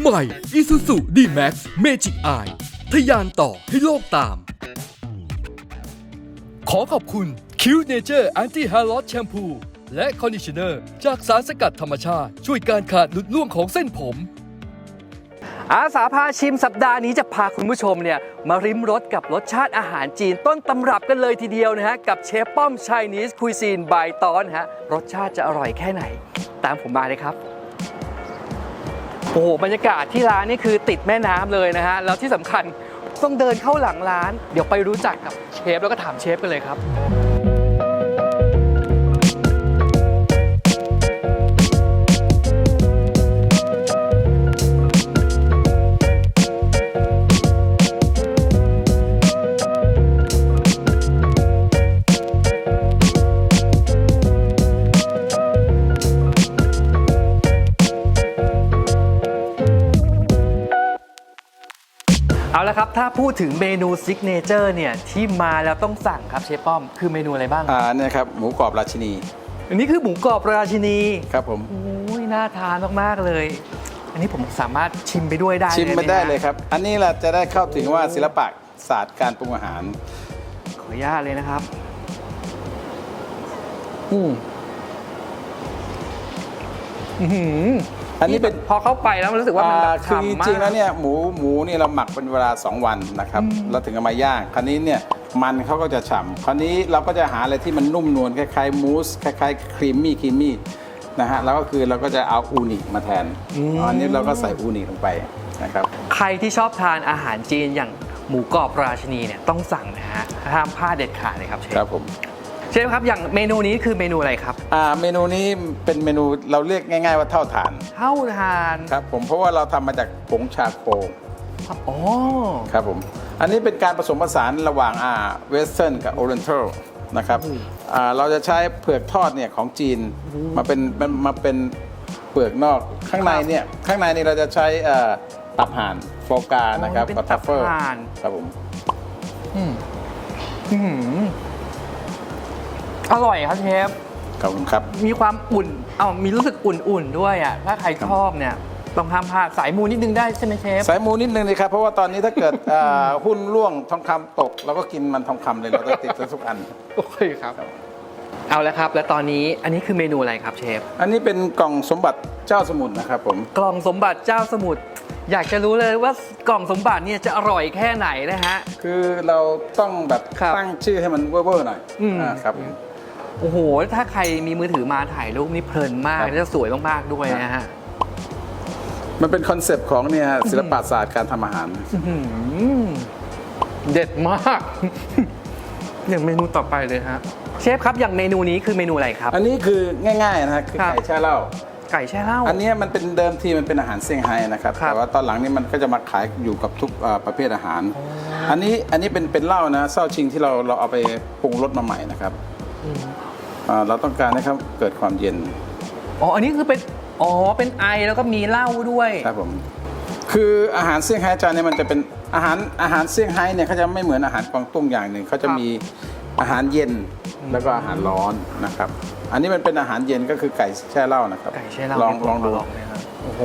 ใหม่ Isuzu D-Max Magic Eye ทะยานต่อให้โลกตาม ขอขอบคุณ Q Nature Anti Hair Loss Shampoo และ Conditioner จากสารสกัดธรรมชาติช่วยการขาดหลุดร่วงของเส้นผม อาสาพาชิมสัปดาห์นี้จะพาคุณผู้ชมเนี่ยมาริมรสกับรสชาติอาหารจีนต้นตำรับกันเลยทีเดียวนะฮะ กับเชฟป้อม Chinese Cuisine by ตอนฮะ รสชาติจะอร่อยแค่ไหน ตามผมมาเลยครับ อ้โหบรรยากาศที่ร้านนี่คือติดแม่น้ำเลยนะฮะแล้วที่สำคัญต้องเดินเข้าหลังร้าน เดี๋ยวไปรู้จักกับเชฟแล้วก็ถามเชฟกันเลยครับ เอาละครับ ถ้าพูดถึงเมนูซิกเนเจอร์เนี่ยที่มาแล้วต้องสั่งครับเชฟป้อม คือเมนูอะไรบ้าง อ่าเนี่ยครับหมูกรอบราชินี อันนี้คือหมูกรอบราชินีครับผมโอ้ยน่าทานมาก ๆ เลย อันนี้ผมสามารถชิมไปด้วยได้ชิมหมาได้ฮะเลยครับ อันนี้เราจะได้เข้าถึงว่าศิลปะศาสตร์การปรุงอาหาร ขออนุญาตเลยนะครับ อืมอื้อหื ออันนี้เป็นพอเข้าไปแล้วมันรู้สึกว่ามันแบบอ่าคือจฉ่ำมาก ริงๆแล้วเนี่ยหมูหมูนี่เราหมักเป็นเวลา 2 วันนะครับเราถึงเอามาย่างคราวนี้เนี่ยมันเขาก็จะฉ่ำคราวนี้เราก็จะหาอะไรที่มันนุ่มนวลคล้ายๆมูสคล้ายๆครีมมี่ครีมมี่นะฮะแล้วก็คือเราก็จะเอาอูนิมาแทนอันนี้เราก็ใส่อูนิลงไปนะครับ ใครที่ชอบทานอาหารจีนอย่างหมูกรอบราชินีเนี่ยต้องสั่งนะฮะห้ามพลาดเด็ดขาดเลยครับเชฟครับผม เชฟครับอย่างเมนูนี้คือเมนูอะไรครับอ่าเมนูนี้เป็นเมนูเราเรียกง่าย ๆ ว่าเท่าฐานเท่าทานครับผมเพราะว่าเราทำมาจากผงชาโคอ๋อครับผมอันนี้เป็นการผสมผสานระหว่างอ่าเวสเทิร์นกับโอเรน a ัลนะครับอ่าเราจะใช้เผือกทอดเนี่ยของจีนมาเป็นมามาเป็นเปลือกนอกข้างในเนี่ยข้างในนี่เราจะใช้เอ่อตับห่านโฟกานะครับเป็นกับตัทับฟเฟิลห่านครับผมอืมอื้อหื ออร่อยครับเชฟ ขอบคุณครับ มีความอุ่น เอ้ามีรู้สึกอุ่นๆด้วยอะ ถ้าใครชอบเนี่ย ต้องห้ามพลาดสายมูนิดนึงได้ใช่ไหมเชฟ สายมูนิดนึงเลยครับ เพราะว่าตอนนี้ถ้าเกิดอ่าหุ้นร่วงทองคำตกเราก็กินมันทองคำเลยเราต้องติดทุกอัน โอเคครับ เอาละครับ และตอนนี้อันนี้คือเมนูอะไรครับเชฟ อันนี้เป็นกล่องสมบัติเจ้าสมุทรนะครับผม กล่องสมบัติเจ้าสมุทร อยากจะรู้เลยว่ากล่องสมบัติเนี่ยจะอร่อยแค่ไหนนะฮะ คือเราต้องแบบครับตั้งชื่อให้มันเว่อร์ๆหน่อยอืม อ่าครับ โอ้โห ถ้าใครมีมือถือมาถ่ายรูปนี่เพลินมากครับจะสวยมากๆด้วยนะฮะมันเป็นคอนเซปต์ของเนี่ยศิลปศาสตร์การทำอาหาร อื้อหือเด็ดมาก อย่างเมนูต่อไปเลยฮะ เชฟครับอย่างเมนูนี้คือเมนูอะไรครับ อันนี้คือง่ายๆนะฮะคือครับ ไก่แช่เหล้า ไก่แช่เหล้า อันเนี้ยมันเป็นเดิมทีมันเป็นอาหารเซี่ยงไฮ้นะครับ ครับแต่ว่าตอนหลังนี่มันก็จะมาขายอยู่กับทุกเอ่อประเภทอาหาร อันนี้อันนี้เป็นเป็นเหล้านะเศร้าชิงที่เราเราเอาไปปรุงรสมาใหม่นะครับอ่า เราต้องการให้เขาเกิดความเย็น อ๋อ อันนี้คือเป็น อ๋อ เป็นไอแล้วก็มีเหล้าด้วย ครับผม คืออาหารเซี่ยงไฮ้จานเนี่ยมันจะเป็นอาหารอาหารเซี่ยงไฮ้เนี่ยเขาจะไม่เหมือนอาหารกวางตุ้งอย่างหนึ่งเขาจะครับมีอาหารเย็นแล้วก็อาหารร้อนนะครับ อันนี้มันเป็นอาหารเย็นก็คือไก่แช่เหล้านะครับ ไก่แช่เหล้าลองลองดูลองเลยครับโอ้โห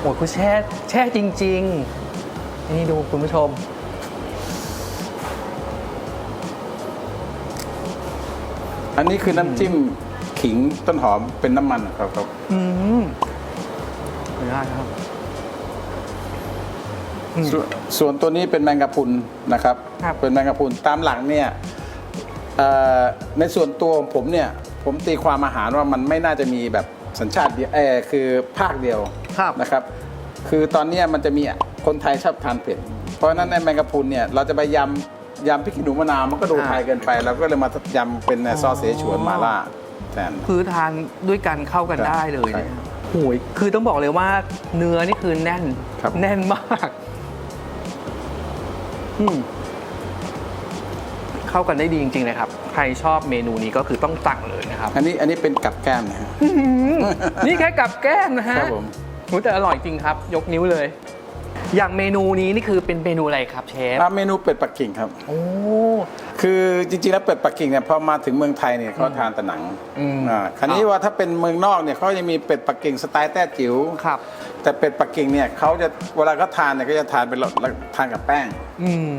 โอ้ยคุณแช่แช่จริง ๆ นี่ดูคุณผู้ชม อันนี้คือน้ำจิ้มขิงต้นหอมเป็นน้ำมันครับครับอืมไม่ได้ครับอืมสวนส่วนตัวนี้เป็นแมงกะพรุนนะครับ ครับ เป็นแมงกะพรุนตามหลังเนี่ยเอ่อในส่วนตัวของผมเนี่ย ผมตีความอาหารว่ามันไม่น่าจะมีแบบสัญชาติเดียวเออคือภาคเดียวครับ นะครับ คือตอนเนี้ยมันจะมีคนไทยชอบทานเผ็ดเพราะฉะนั้นในแมงกะพรุนเนี่ยเราจะไปยำ ยำพริกขี้หนูมะนาวมันก็ดูอ่าไทยเกินไปเราก็เลยมายำเป็นซอสเสฉวนมาล่าแทน คือทานด้วยกันเข้ากันครับได้เลยใช่นะครับโอ้ยคือต้องบอกเลยว่าเนื้อนี่คือแน่นครับแน่นมากอืมเข้ากันได้ดีจริง ๆ เลยครับ ใครชอบเมนูนี้ก็คือต้องสั่งเลยนะครับ อันนี้อันนี้เป็นกับแก้มนะฮะนี่แค่กับแก้มนะฮะครับผมโหแต่อร่อยจริงครับ ยกนิ้วเลย อย่างเมนูนี้นี่คือเป็นเมนูอะไรครับเชฟอ่าเมนูเป็ดปักกิ่งครับ โอ้ คือจริงๆแล้วเป็ดปักกิ่งเนี่ยพอมาถึงเมืองไทยเนี่ยเขาทานแต่หนังอืมอ่าคราวนี้ว่าถ้าเป็นเมืองนอกเนี่ยเขาจะมีเป็ดปักกิ่งสไตล์แต้จิ๋วครับ แต่เป็ดปักกิ่งเนี่ยเขาจะเวลาเขาทานเนี่ยก็จะทานเป็นแล้วทานกับแป้ง อืม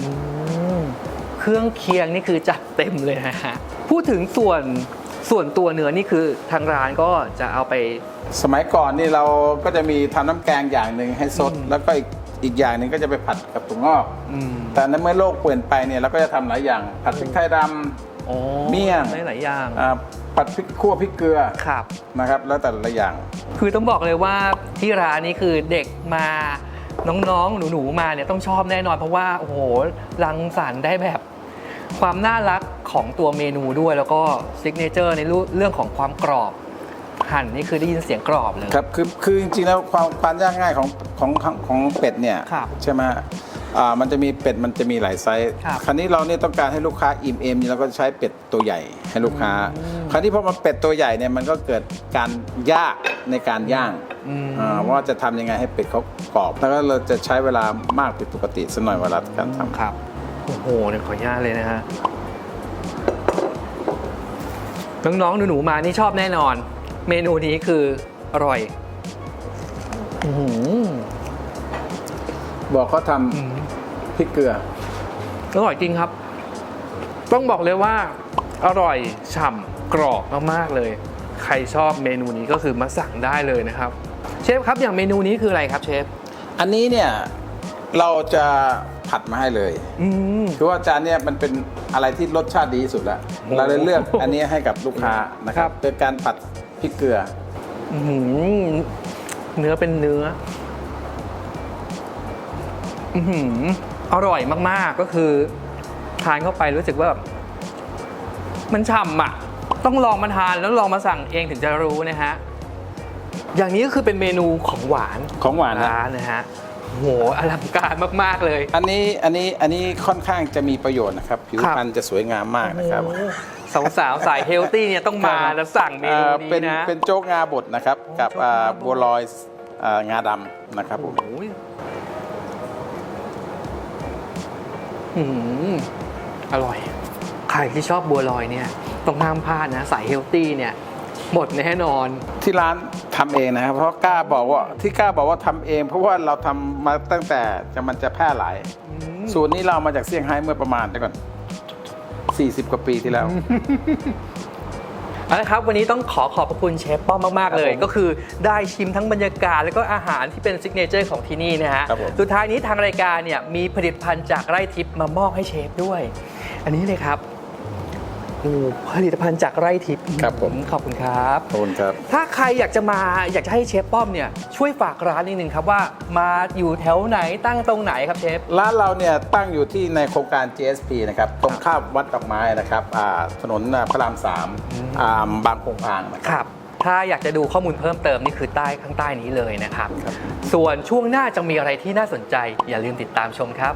อืมเครื่องเคียงนี่คือจัดเต็มเลยนะฮะ พูดถึงส่วน ส่วนตัวเนื้อนี่คือทางร้านก็จะเอาไป สมัยก่อนนี่เราก็จะมีทำน้ำแกงอย่างหนึ่งให้สด แล้วก็อีกอีกอย่างหนึ่งก็จะไปผัดกับถั่วงอกอืมแต่ในเมื่อโลกเปลี่ยนไปเนี่ยเราก็จะทำหลายอย่าง ผัดพริกไทยดโอ้เมี่ยงได้หลายอย่างำอ่าผัดพริกขั่วพริกเกลือครับนะครับ แล้วแต่ละอย่าง คือต้องบอกเลยว่าที่ร้านนี้คือเด็กมาน้องๆ หนูๆมาเนี่ยต้องชอบแน่นอนเพราะว่าโอ้โหรังสรรค์ได้แบบ ความน่ารักของตัวเมนูด้วยแล้วก็ซิกเนเจอร์ในเรื่องของความกรอบหั่นนี่คือได้ยินเสียงกรอบเลยครับคือคือจริงๆแล้วความความยากง่ายของของของของเป็ดเนี่ยครับใช่ไหมอ่ามันจะมีเป็ดมันจะมีหลายไซส์ครับคราวนี้เราเนี่ยต้องการให้ลูกค้าอิ่มเอมเราก็ใช้เป็ดตัวใหญ่ให้ลูกค้า คราวนี้พอมาเป็ดตัวใหญ่เนี่ยมันก็เกิดการยากในการย่างอืมอ่าว่าจะทำยังไงให้เป็ดเขากรอบ แล้วก็เราจะใช้เวลามากผิดปกติสักหน่อยเวลาการทำครับ โอ้โหเนี่ยขออนุญาตเลยนะฮะน้องๆหนูๆมานี่ชอบแน่นอน เมนูนี้คืออร่อยอื้อหือบอกเขาทำพริกเกลือ อร่อยจริงครับ ต้องบอกเลยว่า อร่อยฉ่ำกรอบมากๆเลย ใครชอบเมนูนี้ก็คือมาสั่งได้เลยนะครับ เชฟครับอย่างเมนูนี้คืออะไรครับเชฟ อันนี้เนี่ยเราจะ ผัดมาให้เลยอืม คือว่าจานเนี่ยมันเป็นอะไรที่รสชาติดีที่สุดแล้วโอ้เราเลยเลือกอันนี้ให้กับลูกค้านะคครัรับ บเป็นการผัดพริกเกลือ อื้อหือเนื้อเป็นเนื้อ อือหืออร่อยมากๆ ก็คือ ทานเข้าไปรู้สึกว่าแบบมันฉ่ำอะ ต้องลองมาทานแล้วลองมาสั่งเองถึงจะรู้นะฮะ อย่างนี้ก็คือเป็นเมนูของหวานของหวานนะร้านนะฮะ โหอลังการมาก ๆ เลย อันนี้อันนี้อันนี้ค่อนข้างจะมีประโยชน์นะครับ ผิวครับพรรณจะสวยงามมากนะครับ สาวสาวๆสายเฮลตี้เนี่ยต้องมาแล้วสั่งเมนูเอ่อนี้เป็นนะเป็นโจ๊กงาบดนะครับ กับโจ๊กงาอ่าบดบัวลอยอ่างาดำนะครับผมโอ้ยอืมอร่อย ใครที่ชอบบัวลอยเนี่ยต้องห้ามพลาดนะ สายเฮลตี้เนี่ยหมดแน่นอน ที่ร้าน ทำเองนะครับ เพราะกล้าบอกว่าที่กล้าบอกว่าทำเอง เพราะว่าเราทำมาตั้งแต่จะมันจะแพร่หลาย สูตรนี้เราเอามาจากเซี่ยงไฮ้เมื่อประมาณเดี๋ยวก่อน40 กว่าปีที่แล้วเอาละครับวันนี้ต้องขอขอบพระคุณเชฟป้อมมาก ๆ เลยครับผมก็คือได้ชิมทั้งบรรยากาศ แล้วก็อาหารที่เป็นซิกเนเจอร์ของที่นี่นะฮะครับผมสุดท้ายนี้ทางรายการเนี่ยมีผลิตภัณฑ์จากไร่ทิพย์มามอบให้เชฟด้วย อันนี้เลยครับ โอ้ผลิตภัณฑ์จากไร่ทิพย์ครับผม ขอบคุณครับ ขอบคุณครับ ถ้าใครอยากจะมาอยากจะให้เชฟป้อมเนี่ยช่วยฝากร้านนิดนึงครับว่ามาอยู่แถวไหนตั้งตรงไหนครับเชฟ ร้านเราเนี่ยตั้งอยู่ที่ในโครงการ GSP นะครับตรงข้ามวัดดอกไม้นะครับอ่าถนนพระรามสามอ่าบางโพงพางนะคครับ รับ ถ้าอยากจะดูข้อมูลเพิ่มเติมนี่คือใต้ข้างใต้นี้เลยนะครับครับส่วนช่วงหน้าจะมีอะไรที่น่าสนใจ อย่าลืมติดตามชมครับ